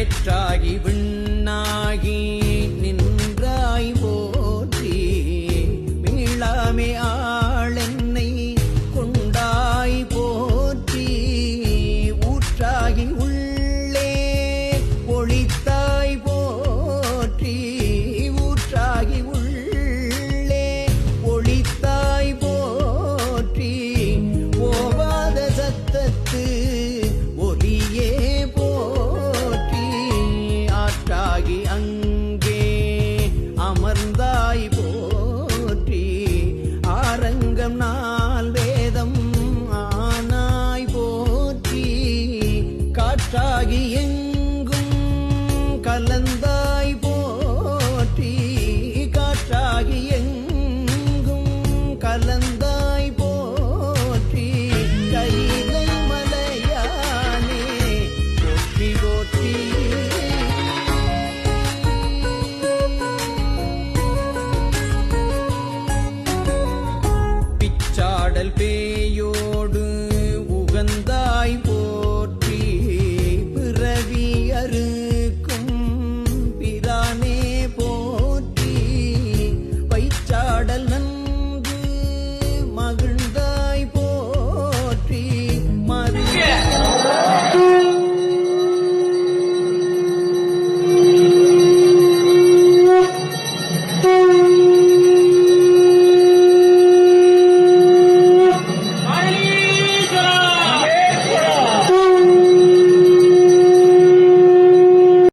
வேற்றாகி விண்ணாகி காற்றாகி எங்கும் கலந்த